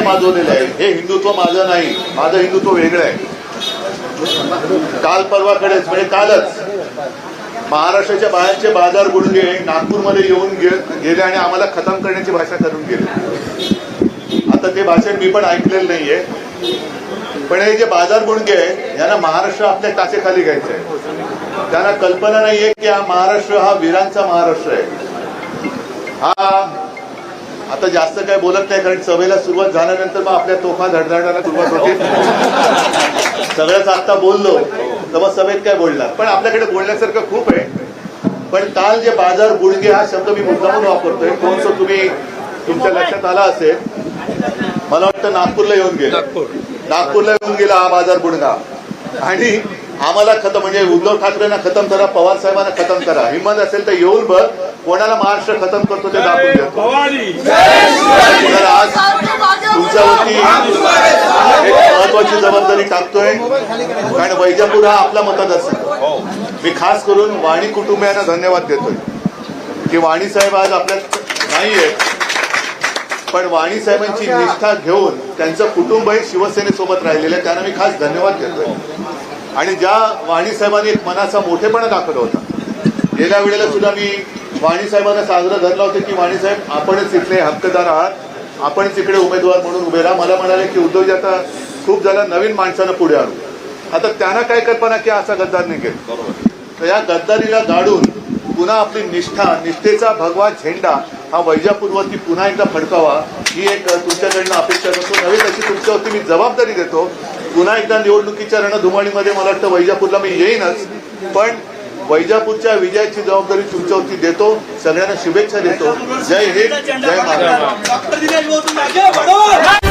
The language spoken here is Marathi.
माजवलेले आहे. हे हिंदुत्व माझं नाही माझं हिंदुत्व वेगळं आहे. काल परवाकडेच म्हणजे कालच. महाराष्ट्राच्या बाहेरचे बाजार गुडगे नागपूरमध्ये येऊन गेले आणि आम्हाला खतम करण्याची भाषा करून गेले. आता ते भाषण मी पण ऐकलेलं नाहीये. पण हे जे बाजार गुडगे यांना महाराष्ट्र आपल्या टाचेखाली घ्यायचं आहे त्यांना कल्पना नाहीये की हा महाराष्ट्र हा वीरांचा महाराष्ट्र आहे. हा आता जास्त काय बोलत नाही कारण सभेला सुरुवात झाल्यानंतर मग आपल्या तोफा धडधडायला सुरुवात होते. सगळंच आता बोललो तर मग सभेत काय बोलणार? पण आपल्याकडे बोलण्यासारखं खूप आहे. पण काल जे बाजार गुडगे हा शब्द मी मुद्दामून वापरतोय. कोणतं तुम्ही तुमच्या लक्षात आला असेल. मला वाटतं नागपूरला येऊन गेले. नागपूरला येऊन गेला हा बाजार गुडगा आणि आम्हाला खतम म्हणजे उद्धव ठाकरेंना खतम करा पवार साहेबांना खतम करा. हिंमत असेल तर येऊन बघ. कोणाला महाराष्ट्र खतम करतो ते दाखवून देतो तर आज तुमच्यावरती एक महत्वाची जबाबदारी टाकतोय. कारण वैजापूर हा आपला मतदारसंघ मी खास करून वाणी कुटुंबियांना धन्यवाद देतोय. की वाणी साहेब आज आपल्यात नाहीये पण वाणी साहेबांची निष्ठा घेऊन त्यांचं कुटुंबही शिवसेनेसोबत राहिलेलं आहे. त्यांना मी खास धन्यवाद देतोय. आणि ज्या वाणी साहेबांनी एक मनाचा मोठेपणा दाखवला होता गेल्या वेळेला सुद्धा मी वाणी साजरं साजरा धरला की वाणी साहेब आपणच इथले हक्कदार आहात. आपणच इकडे उमेदवार म्हणून उभे राहा. मला म्हणाले की उद्धवजी आता खूप झाला नवीन माणसानं पुढे आणू आता त्यांना काय कल्पना की असा गद्दार निघेल? तर या गद्दारीला गाडून पुन्हा आपली निष्ठा निष्ठेचा भगवा झेंडा हा वैजापूरवरती पुन्हा एकदा फडकावा ही एक तुमच्याकडनं अपेक्षा करतो. नव्हे तशी तुमच्यावरती मी जबाबदारी देतो. पुन्हा एकदा निवडणुकीच्या रणधुमाळीमध्ये मला वाटतं वैजापूरला मी येईनच. पण वैजापूरच्या विजयाची जबाबदारी तुमच्यावरती देतो. सगळ्यांना शुभेच्छा देतो. जय हिंद. जय महाराष्ट्र.